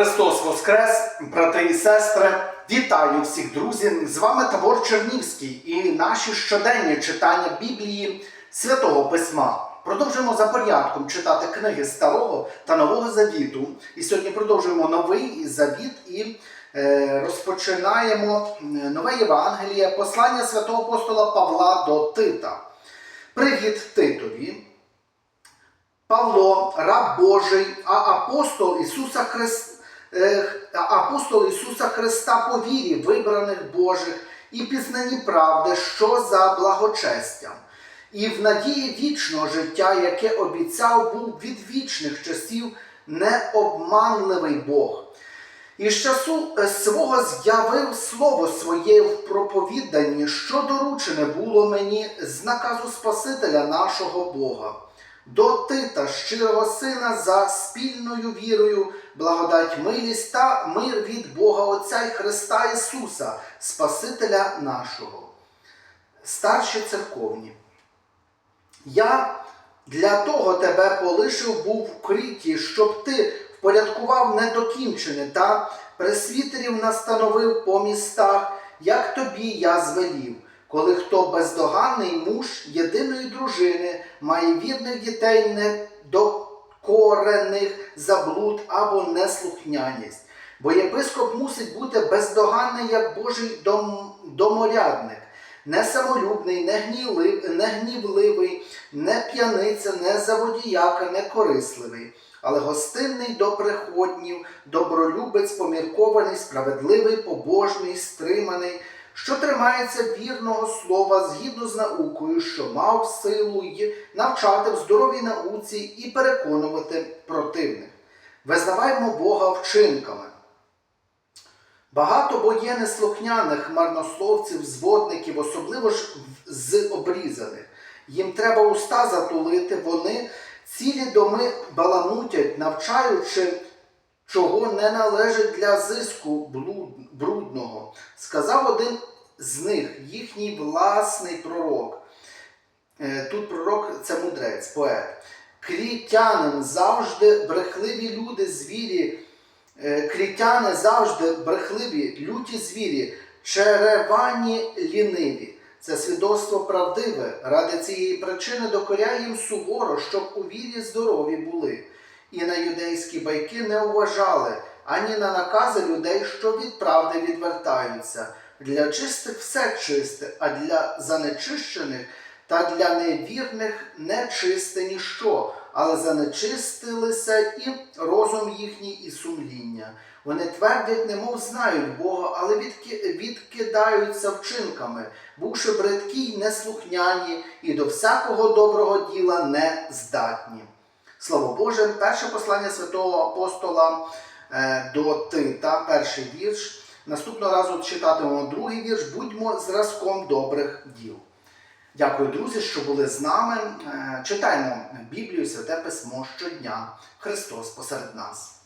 Христос Воскрес, брати і сестри, вітаю всіх друзів! З вами Тавор Чернівський і наші щоденні читання Біблії Святого Письма. Продовжуємо за порядком читати книги Старого та Нового Завіту. І сьогодні продовжуємо новий завіт і е, розпочинаємо нове Євангеліє, послання святого апостола Павла до Тита. Привіт Титові! Павло, раб Божий, а апостол Ісуса Христа. Апостол Ісуса Христа по вірі, вибраних Божих і пізнанні правди, що за благочестям, і в надії вічного життя, яке обіцяв був від вічних часів необманливий Бог. І з часу е, свого з'явив слово своє в проповіданні, що доручене було мені з наказу Спасителя нашого Бога. До Тита, щирого сина, за спільною вірою, благодать милість та мир від Бога Отця і Христа Ісуса, Спасителя нашого. Старші церковні. Я для того тебе полишив був в кріті, щоб ти впорядкував недокінчене та пресвітерів настановив по містах, як тобі я звелів. Коли хто бездоганний муж єдиної дружини має вірних дітей недокорених за блуд або неслухняність. Бо єпископ мусить бути бездоганний, як Божий дом, доморядник, не самолюбний, не, гніли, не гнівливий, не п'яниця, не заводіяка, не корисливий, але гостинний до приходнів, добролюбець, поміркований, справедливий, побожний, стриманий, що тримається вірного слова згідно з наукою, що мав силу й навчати в здоровій науці і переконувати противних. Визнаваймо Бога вчинками. Багато бо є неслухняних марнословців, зводників, особливо ж з обрізаних. Їм треба уста затулити, вони цілі доми баламутять, навчаючи, чого не належить для зиску блуд- один з них, їхній власний пророк. Е, Тут пророк це мудрець, поет. Крітянин завжди брехливі люди, звірі. Е, Крітяни завжди брехливі, люті звірі, черевані ліниві. Це свідоцтво правдиве. Ради цієї причини докоряє їм суворо, щоб у вірі здорові були. І на юдейські байки не уважали, ані на накази людей, що від правди відвертаються. Для чистих все чисте, а для занечищених та для невірних нечисте ніщо, але занечистилися і розум їхній, і сумління. Вони твердять, немов знають Бога, але відки- відкидаються вчинками, бувши бридкі й неслухняні, і до всякого доброго діла не здатні. Слово Боже, перше послання святого апостола е, до Тита, перший вірш. Наступного разу читатимемо другий вірш. Будьмо зразком добрих діл. Дякую, друзі, що були з нами. Е, Читаємо Біблію, Святе Письмо щодня. Христос посеред нас.